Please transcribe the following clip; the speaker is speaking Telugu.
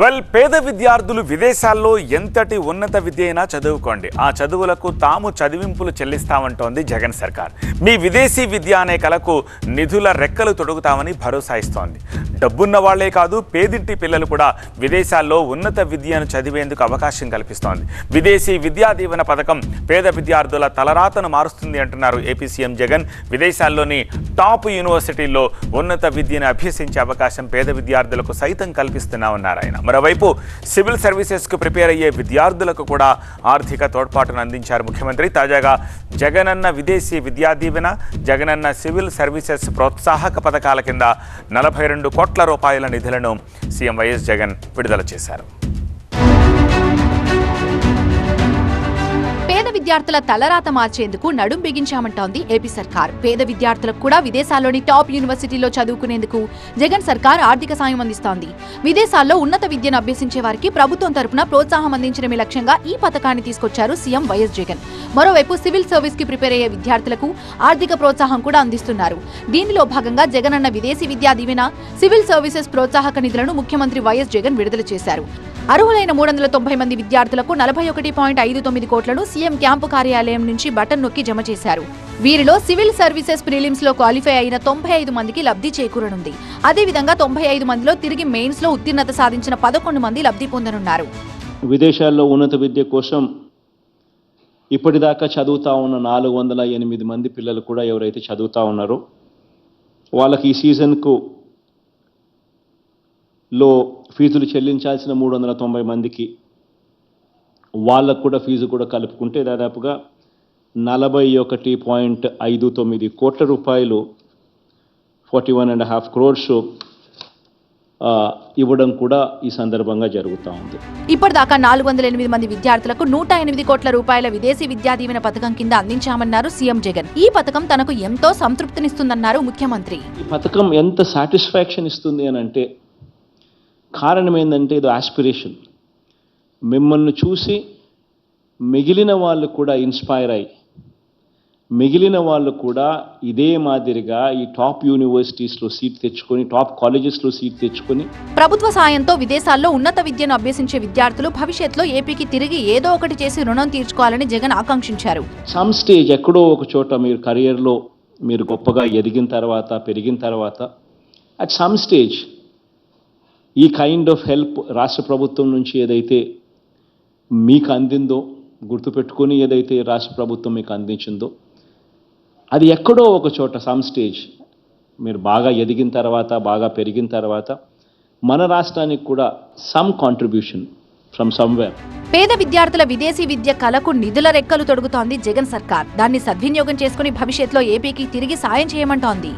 వెల్ పేద విద్యార్థులు విదేశాల్లో ఎంతటి ఉన్నత విద్య అయినా చదువుకోండి. ఆ చదువులకు తాము చదివింపులు చెల్లిస్తామంటోంది జగన్ సర్కార్. మీ విదేశీ విద్య అనే కలకు నిధుల రెక్కలు తొడుగుతామని భరోసా ఇస్తోంది. డబ్బున్న వాళ్ళే కాదు పేదింటి పిల్లలు కూడా విదేశాల్లో ఉన్నత విద్యను చదివేందుకు అవకాశం కల్పిస్తోంది. విదేశీ విద్యా దీవెన పథకం పేద విద్యార్థుల తలరాతను మారుస్తుంది అంటున్నారు ఏపీ సీఎం జగన్. విదేశాల్లోని టాప్ యూనివర్సిటీల్లో ఉన్నత విద్యను అభ్యసించే అవకాశం పేద విద్యార్థులకు సైతం కల్పిస్తున్నామన్నారు ఆయన. మరోవైపు సివిల్ సర్వీసెస్కు ప్రిపేర్ అయ్యే విద్యార్థులకు కూడా ఆర్థిక తోడ్పాటును అందించారు ముఖ్యమంత్రి. తాజాగా జగనన్న విదేశీ విద్యా దీవెన జగనన్న సివిల్ సర్వీసెస్ ప్రోత్సాహక పథకాల కింద నలభై రెండు కోట్ల రూపాయల నిధులను సీఎం వైఎస్ జగన్ విడుదల చేశారు. విద్యార్థుల తలరాత మార్చేందుకు నడుం బిగించామంటోంది ఏపీ సర్కార్. పేద విద్యార్థులకు కూడా విదేశాల్లోని టాప్ యూనివర్సిటీలో చదువుకునేందుకు జగన్ సర్కార్ ఆర్థిక సాయం అందిస్తోంది. విదేశాల్లో ఉన్నత విద్యను అభ్యసించే వారికి ప్రభుత్వం తరపున ప్రోత్సాహం అందించడమే లక్ష్యంగా ఈ పథకాన్ని తీసుకొచ్చారు సీఎం వైఎస్ జగన్. మరోవైపు సివిల్ సర్వీస్కి ప్రిపేర్ అయ్యే విద్యార్థులకు ఆర్థిక ప్రోత్సాహం కూడా అందిస్తున్నారు. దీనిలో భాగంగా జగన్ అన్న విదేశీ విద్యా దీవెన సివిల్ సర్వీసెస్ ప్రోత్సాహక నిధులను ముఖ్యమంత్రి వైఎస్ జగన్ విడుదల చేశారు. అర్హులైన మూడు వందల తొంభై మంది విద్యార్థులకు నలభై ఒకటి పాయింట్ ఐదు తొమ్మిది కోట్లను సీఎం క్యాంపు కార్యాలయం నుంచి బటన్ నొక్కి జమ చేశారు. వీరిలో సివిల్ సర్వీసెస్ ప్రిలిమ్స్లో క్వాలిఫై అయిన తొంభై ఐదు మందికి లబ్ధి చేకూరనుంది. అదేవిధంగా తొంభై ఐదు మందిలో తిరిగి మెయిన్స్లో ఉత్తీర్ణత సాధించిన పదకొండు మంది లబ్ధి పొందనున్నారు. విదేశాల్లో ఉన్నత విద్య కోసం ఇప్పటిదాకా చదువుతా ఉన్న నాలుగు వందల ఎనిమిది మంది పిల్లలు కూడా ఎవరైతే చదువుతా ఉన్నారో వాళ్ళకి ఈ సీజన్కు లో ఫీజులు చెల్లించాల్సిన మూడు వందల తొంభై మందికి వాళ్ళకు కూడా ఫీజు కూడా కలుపుకుంటే దాదాపుగా నలభై ఒకటి పాయింట్ ఐదు తొమ్మిది కోట్ల రూపాయలు forty one and half crores ఇవ్వడం కూడా ఈ సందర్భంగా జరుగుతూ ఉంది. ఇప్పటిదాకా నాలుగు వందల ఎనిమిది మంది విద్యార్థులకు నూట ఎనిమిది కోట్ల రూపాయల విదేశీ విద్యా దీవెన పథకం కింద అందించామన్నారు సీఎం జగన్. ఈ పథకం తనకు ఎంతో సంతృప్తినిస్తుందన్నారు ముఖ్యమంత్రి. ఈ పథకం ఎంత సాటిస్ఫాక్షన్ ఇస్తుంది అని అంటే కారణం ఏంటంటే ఇది ఆస్పిరేషన్ మిమ్మల్ని చూసి మిగిలిన వాళ్ళు కూడా ఇన్స్పైర్ అయ్యి మిగిలిన వాళ్ళు కూడా ఇదే మాదిరిగా ఈ టాప్ యూనివర్సిటీస్లో సీట్ తెచ్చుకొని టాప్ కాలేజెస్లో సీట్ తెచ్చుకొని ప్రభుత్వ సాయంతో విదేశాల్లో ఉన్నత విద్యను అభ్యసించే విద్యార్థులు భవిష్యత్తులో ఏపీకి తిరిగి ఏదో ఒకటి చేసి రుణం తీర్చుకోవాలని జగన్ ఆకాంక్షించారు. సమ్ స్టేజ్ ఎక్కడో ఒక చోట మీరు కెరియర్లో మీరు గొప్పగా ఎదిగిన తర్వాత పెరిగిన తర్వాత అట్ సమ్ స్టేజ్ ఈ కైండ్ ఆఫ్ హెల్ప్ రాష్ట్ర ప్రభుత్వం నుంచి ఏదైతే మీకు అందిందో గుర్తుపెట్టుకొని ఏదైతే రాష్ట్ర ప్రభుత్వం మీకు అందించిందో అది ఎక్కడో ఒక చోట సమ్ స్టేజ్ మీరు బాగా ఎదిగిన తర్వాత బాగా పెరిగిన తర్వాత మన రాష్ట్రానికి కూడా సమ్ కాంట్రిబ్యూషన్ ఫ్రమ్ సమ్వేర్ పేద విద్యార్థుల విదేశీ విద్య కళకు నిధుల రెక్కలు తొడుగుతోంది జగన్ సర్కార్. దాన్ని సద్వినియోగం చేసుకుని భవిష్యత్తులో ఏపీకి తిరిగి సాయం చేయమంటోంది.